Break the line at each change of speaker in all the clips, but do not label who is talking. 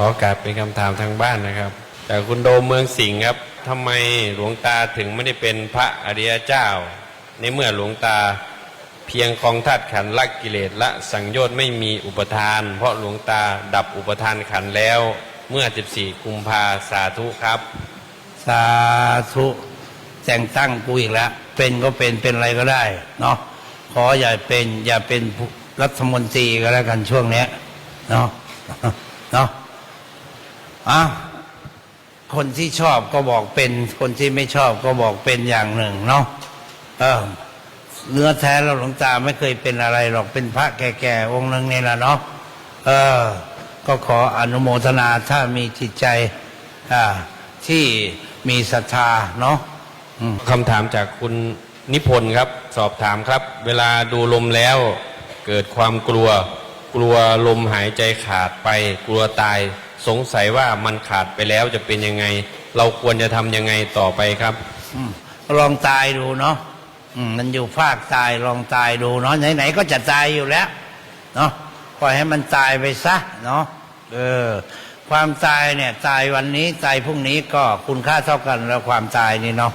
อโอกาสเป็นคำถามทางบ้านนะครับจากคุณโดมเมืองสิงห์ครับทำไมหลวงตาถึงไม่ได้เป็นพระอริยเจ้า ในเมื่อหลวงตาเพียงคลองธาตุขันละกิเลสละสังโยชน์ไม่มีอุปทาน เพราะหลวงตาดับอุปทานขันแล้ว เมื่อ 14 กุมภาสาธุครับ
สาธุแต่งตั้งกูอีกแล้ว เป็นก็เป็นเป็นอะไรก็ได้เนาะขออย่าเป็นอย่าเป็นรัฐมนตรีก็แล้วกันช่วงเนี้ยเนาะเนาะ อะคนที่ชอบก็บอกเป็น คนที่ไม่ชอบก็บอกเป็นอย่างหนึ่งเนาะเออเนื้อแท้เราหลวงตาไม่เคยเป็นอะไรหรอกเป็นพระแก่ๆองค์หนึ่งนี่แหละเนาะเออ ก็ขออนุโมทนาถ้ามีจิตใจอ่าที่มีศรัทธาเนาะ
คำถามจากคุณนิพนธ์ครับ สอบถามครับ เวลาดูลมแล้ว เกิดความกลัว กลัวลมหายใจขาดไป กลัวตาย สงสัยว่ามันขาดไปแล้วจะเป็นยังไง เราควรจะทำยังไงต่อไปครับ
อลองตายดูเนาะมันอยู่ภาคตายลองตายดูเนาะไหนๆก็จะตายอยู่แล้ว เนาะปล่อยให้มันตายไปซะเนาะเออ ความตายเนี่ย ตายวันนี้ตายพรุ่งนี้ก็คุณค่าเท่ากันแล้วความตายนี่เนาะ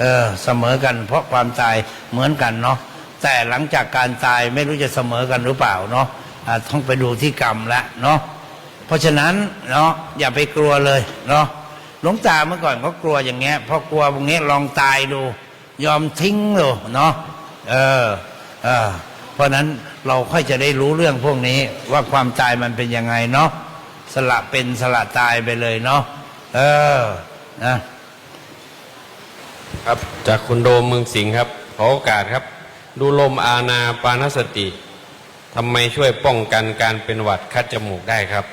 เออ เสมอกัน เพราะความตายเหมือนกันเนาะแต่หลังจากการตายไม่รู้จะเสมอกันหรือเปล่าเนาะต้องไปดูที่กรรมละเนาะ เพราะฉะนั้นเนาะอย่าไปกลัวเลยเนาะหลวงตาเมื่อก่อนก็กลัวอย่างเงี้ยพอกลัวพวกนี้ลองตายดู ยอมทิ้งดูเนาะเออเออเพราะฉะนั้นเราค่อยจะได้รู้เรื่องพวกนี้ว่าความตายมันเป็นยังไงเนาะสละเป็นสละตายไปเลยเนาะเออนะครับ
จากคุณโดมเมืองสิงห์ครับ ขอโอกาสครับ ดูลมอาณาปานสติทำไมช่วยป้องกันการเป็นหวัดคัดจมูกได้ครับ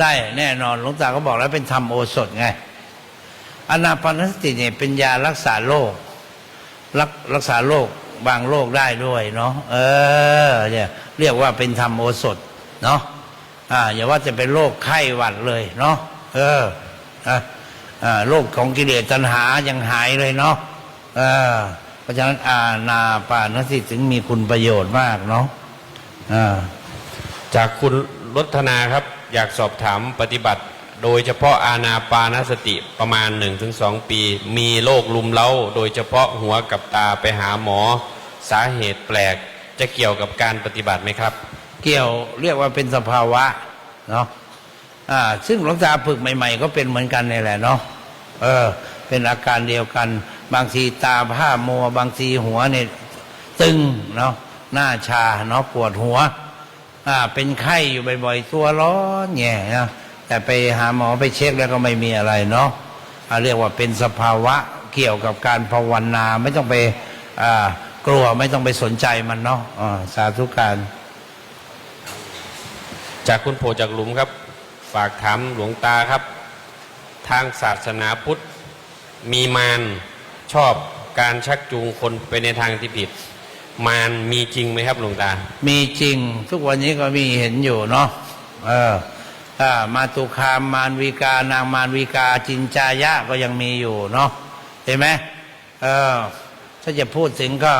ได้แน่นอนหลวงตาก็บอกแล้วเป็นธรรมโอสถไงอนาปานสติเนี่ยเป็นยารักษาโรครักรักษาโรคบางโรคได้ด้วยเนาะเออเนี่ยเรียกว่าเป็นธรรมโอสถเนาะอ่าอย่าว่าจะเป็นโรคไข้หวัดเลยเนาะเอออ่าโรคของกิเลสตัณหายังหายเลยเนาะเออเพราะฉะนั้นอาณาปานสติถึงมีคุณประโยชน์มากเนาะอ่า
จากคุณรัตนาครับ อยากสอบถามปฏิบัติ โดยเฉพาะอาณาปานสติประมาณ 1-2 ปี มีโรคลุมเล้า โดยเฉพาะหัวกับตาไปหาหมอ สาเหตุแปลกจะเกี่ยวกับการปฏิบัติไหมครับ
เกี่ยวเรียกว่าเป็นสภาวะเนาะอ่าซึ่งหลวงตาฝึกใหม่ ๆ ก็เป็นเหมือนกันนี่แหละเนาะเออ เป็นอาการเดียวกัน บางทีตาผ้ามัว บางทีหัวเนี่ยตึงเนาะหน้าชาเนาะปวดหัว อ่า เป็นไข้อยู่บ่อยๆตัวร้อนแง่นะแต่ไปหาหมอไปเช็คแล้วก็ไม่มีอะไรเนาะอ่าเรียกว่าเป็นสภาวะเกี่ยวกับการภาวนาไม่ต้องไปอ่ากลัวไม่ต้องไปสนใจมันเนาะสาธุการ
จากคุณโพจากหลุมครับ ฝากถามหลวงตาครับ ทางศาสนาพุทธมีมารชอบการชักจูงคนไปในทางที่ผิด มารมีจริงไหมครับหลวงตา
มีจริง ทุกวันนี้ก็มีเห็นอยู่เนาะเอออ่ามาตุคามมารวีกานางมารวีกาจินจายะก็ยังมีอยู่เนาะเห็นไหมเออถ้าจะพูดถึงก็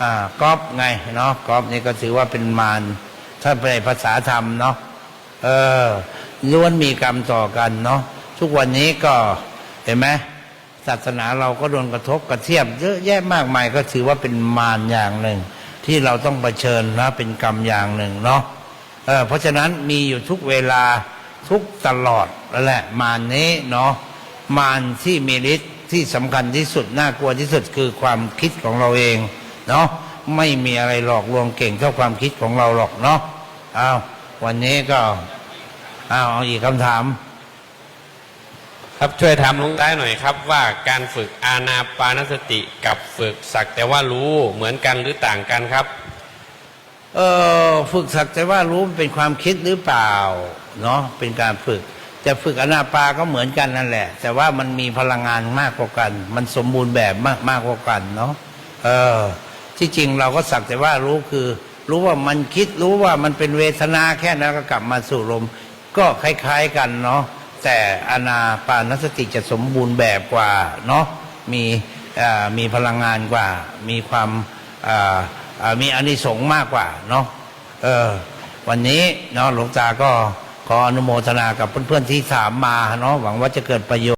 อ่ากอบไงเนาะกอบนี่ก็ถือว่าเป็นมารถ้าในภาษาธรรมเนาะเออล้วนมีกรรมต่อกันเนาะทุกวันนี้ก็เห็นไหม ศาสนาเราก็โดนกระทบกระเทียบเยอะแยะมากมายก็ถือว่าเป็นมารอย่างหนึ่ง ที่เราต้องเผชิญนะเป็นกรรมอย่างหนึ่งเนาะเเพราะฉะนั้นมีอยู่ทุกเวลาทุกตลอดนั่นแหละมารนี้เนาะมารที่มีฤทธิ์ที่สำคัญที่สุดน่ากลัวที่สุดคือความคิดของเราเองเนาะไม่มีอะไรหลอกลวงเก่งเท่าความคิดของเราหรอกเนาะอ้าววันนี้ก็อ้าวเอาอีกคำถาม
ครับช่วยถามลวงตาหน่อยครับ ว่าการฝึกอาณาปานสติกับฝึกสักแต่ว่ารู้เหมือนกันหรือต่างกันครับ
เออฝึกสักแต่ว่ารู้มันเป็นความคิดหรือเปล่าเนาะเป็นการฝึกจะฝึกอนาปาก็เหมือนกันนั่นแหละ แต่ว่ามันมีพลังงานมากกว่ากัน มันสมบูรณ์แบบมากมากกว่ากันเนาะเออที่จริงเราก็สักแต่ว่ารู้คือ รู้ว่ามันคิดรู้ว่ามันเป็นเวทนาแค่นั้นก็กลับมาสู่ลม ก็คล้าย ๆกันเนาะ แต่อนาปานสติจะสมบูรณ์แบบกว่าเนาะมีมีพลังงานกว่า มีความมีอานิสงส์มากกว่าเนาะเออวันนี้เนาะหลวงตาก็ขออนุโมทนากับเพื่อนๆที่ถามมาเนาะหวังว่าจะเกิดประโยชน์